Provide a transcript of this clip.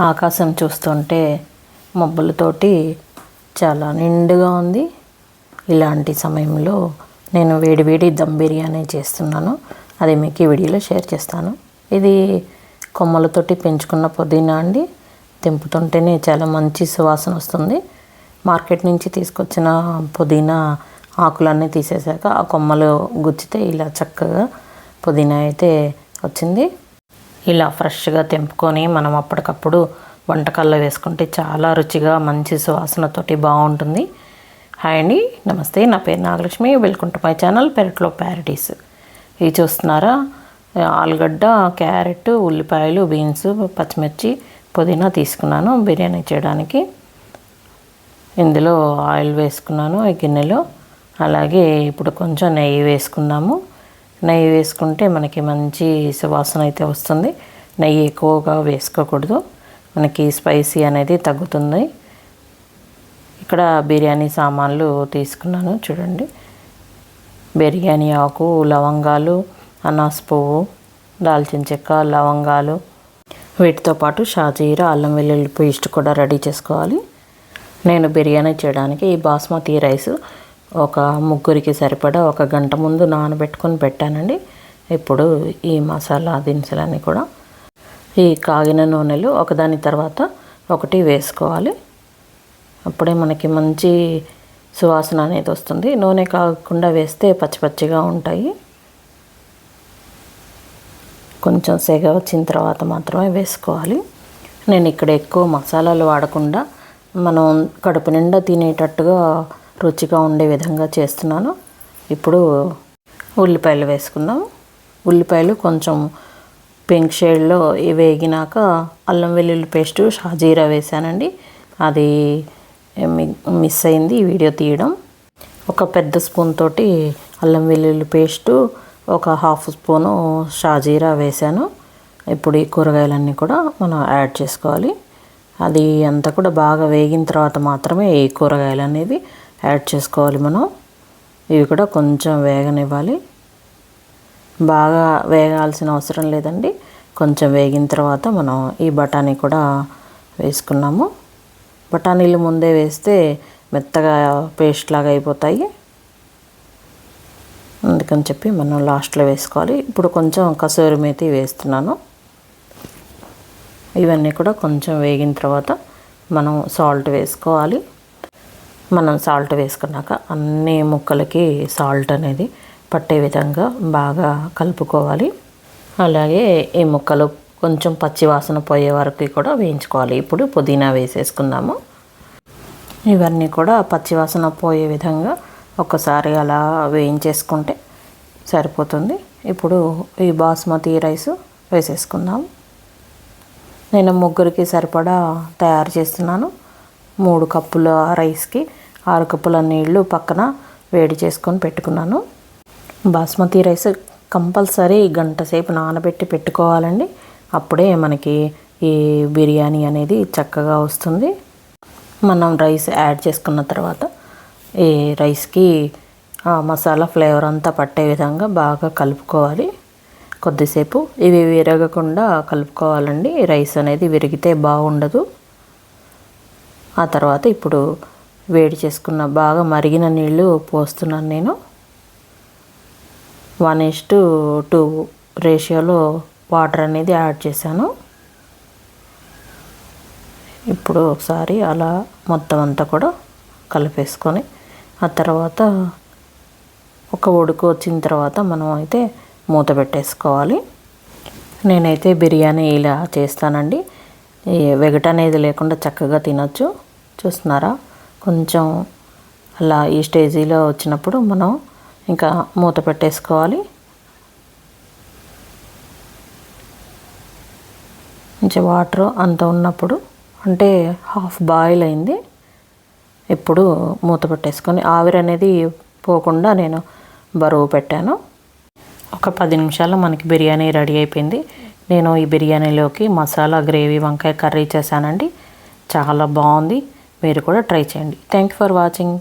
ఆకాశం చూస్తుంటే మబ్బులతోటి చాలా నిండుగా ఉంది. ఇలాంటి సమయంలో నేను వేడి వేడి దమ్ బిర్యానీ చేస్తున్నాను. అది మీకు ఈ వీడియోలో షేర్ చేస్తాను. ఇది కొమ్మలతోటి పెంచుకున్న పుదీనా అండి. తెంపుతుంటేనే చాలా మంచి సువాసన వస్తుంది. మార్కెట్ నుంచి తీసుకొచ్చిన పుదీనా ఆకులన్నీ తీసేశాక ఆ కొమ్మలు గుచ్చితే ఇలా చక్కగా పుదీనా అయితే వచ్చింది. ఇలా ఫ్రెష్గా తెంపుకొని మనం అప్పటికప్పుడు వంటకాల్లో వేసుకుంటే చాలా రుచిగా మంచి సువాసనతోటి బాగుంటుంది. హాయ్ అండి నమస్తే. నా పేరు Nagalakshmi. Welcome to my channel పెరట్లో ప్యారడీస్. ఇవి చూస్తున్నారా? ఆలుగడ్డ క్యారెట్ ఉల్లిపాయలు బీన్స్ పచ్చిమిర్చి పుదీనా తీసుకున్నాను బిర్యానీ చేయడానికి. ఇందులో ఆయిల్ వేసుకున్నాను ఈ గిన్నెలో. అలాగే ఇప్పుడు కొంచెం నెయ్యి వేసుకున్నాము నెయ్యి వేసుకుంటే మనకి మంచి సువాసన అయితే వస్తుంది. నెయ్యి ఎక్కువగా వేసుకోకూడదు. మనకి స్పైసీ అనేది తగ్గుతుంది. ఇక్కడ బిర్యానీ సామాన్లు తీసుకున్నాను చూడండి. బిర్యానీ ఆకు లవంగాలు అనాస పువ్వు దాల్చిన చెక్క లవంగాలు. వీటితో పాటు షాజీరా అల్లం వెల్లుల్లి పేస్ట్ కూడా రెడీ చేసుకోవాలి. నేను బిర్యానీ చేయడానికి ఈ బాస్మతి రైస్ ఒక ముగ్గురికి సరిపడా ఒక గంట ముందు నానబెట్టుకొని పెట్టానండి. ఇప్పుడు ఈ మసాలా దినుసులన్నీ కూడా ఈ కాగిన నూనెలు ఒకదాని తర్వాత ఒకటి వేసుకోవాలి. అప్పుడే మనకి మంచి సువాసన అనేది వస్తుంది. నూనె కాకుండా వేస్తే పచ్చి పచ్చిగా ఉంటాయి. కొంచెం సెగ వచ్చిన తర్వాత మాత్రమే వేసుకోవాలి. నేను ఇక్కడ ఎక్కువ మసాలాలు వాడకుండా మనం కడుపు నిండా తినేటట్టుగా రుచిగా ఉండే విధంగా చేస్తున్నాను. ఇప్పుడు ఉల్లిపాయలు వేసుకుందాం. ఉల్లిపాయలు కొంచెం పింక్ షేడ్లో వేగినాక అల్లం వెల్లుల్లి పేస్ట్ షాజీరా వేసానండి. అది మిస్ అయింది ఈ వీడియో తీయడం. ఒక పెద్ద స్పూన్ తోటి అల్లం వెల్లుల్లి పేస్టు ఒక హాఫ్ స్పూను షాజీరా వేసాను. ఇప్పుడు ఈ కూరగాయలన్నీ కూడా మనం యాడ్ చేసుకోవాలి. అది అంతా కూడా బాగా వేగిన తర్వాత మాత్రమే ఈ కూరగాయలు అనేది యాడ్ చేసుకోవాలి మనం. ఇవి కూడా కొంచెం వేగనివ్వాలి. బాగా వేగాల్సిన అవసరం లేదండి. కొంచెం వేగిన తర్వాత మనం ఈ బఠానీ కూడా వేసుకున్నాము. బఠానీలు ముందే వేస్తే మెత్తగా పేస్ట్ లాగా అయిపోతాయి. అందుకని చెప్పి మనం లాస్ట్లో వేసుకోవాలి. ఇప్పుడు కొంచెం కసూరి మేతి వేస్తున్నాను. ఇవన్నీ కూడా కొంచెం వేగిన తర్వాత మనం సాల్ట్ వేసుకోవాలి. మనం సాల్ట్ వేసుకున్నాక అన్ని ముక్కలకి సాల్ట్ అనేది పట్టే విధంగా బాగా కలుపుకోవాలి. అలాగే ఈ ముక్కలు కొంచెం పచ్చి వాసన పోయే వరకు కూడా వేయించుకోవాలి. ఇప్పుడు పుదీనా వేసేసుకుందాము. ఇవన్నీ కూడా పచ్చి వాసన పోయే విధంగా ఒకసారి అలా వేయించేసుకుంటే సరిపోతుంది. ఇప్పుడు ఈ బాస్మతి రైస్ వేసేసుకుందాం నేను ముగ్గురికి సరిపడా తయారు చేస్తున్నాను. మూడు కప్పుల రైస్కి ఆరు కప్పుల నీళ్ళు పక్కన వేడి చేసుకొని పెట్టుకున్నాను. బాస్మతి రైస్ కంపల్సరీ గంట సేపు నానబెట్టి పెట్టుకోవాలండి. అప్పుడే మనకి ఈ బిర్యానీ అనేది చక్కగా వస్తుంది. మనం రైస్ యాడ్ చేసుకున్న తర్వాత ఈ రైస్కి మసాలా ఫ్లేవర్ అంతా పట్టే విధంగా బాగా కలుపుకోవాలి. కొద్దిసేపు ఇవి విరగకుండా కలుపుకోవాలండి. రైస్ అనేది విరిగితే బాగుండదు. ఆ తర్వాత ఇప్పుడు వేడి చేసుకున్న బాగా మరిగిన నీళ్ళు పోస్తున్నాను నేను. వన్ ఇస్ టు టూ రేషియోలో వాటర్ అనేది యాడ్ చేశాను. ఇప్పుడు ఒకసారి అలా మొత్తం అంతా కూడా కలిపేసుకొని ఆ తర్వాత ఒక ఉడుకు వచ్చిన తర్వాత మనం అయితే మూత పెట్టేసుకోవాలి. నేనైతే బిర్యానీ ఇలా చేస్తానండి. వెగట అనేది లేకుండా చక్కగా తినొచ్చు. చూస్తున్నారా? కొంచెం అలా ఈ స్టేజీలో వచ్చినప్పుడు మనం ఇంకా మూత పెట్టేసుకోవాలి. కొంచెం వాటర్ అంత ఉన్నప్పుడు అంటే హాఫ్ బాయిల్ అయింది. ఇప్పుడు మూత పెట్టేసుకొని ఆవిరి అనేది పోకుండా నేను బరువు పెట్టాను. ఒక పది నిమిషాల్లో మనకి బిర్యానీ రెడీ అయిపోయింది. నేను ఈ బిర్యానీలోకి మసాలా గ్రేవీ వంకాయ కర్రీ చేశానండి. చాలా బాగుంది. మీరు కూడా ట్రై చేయండి. Thank you for watching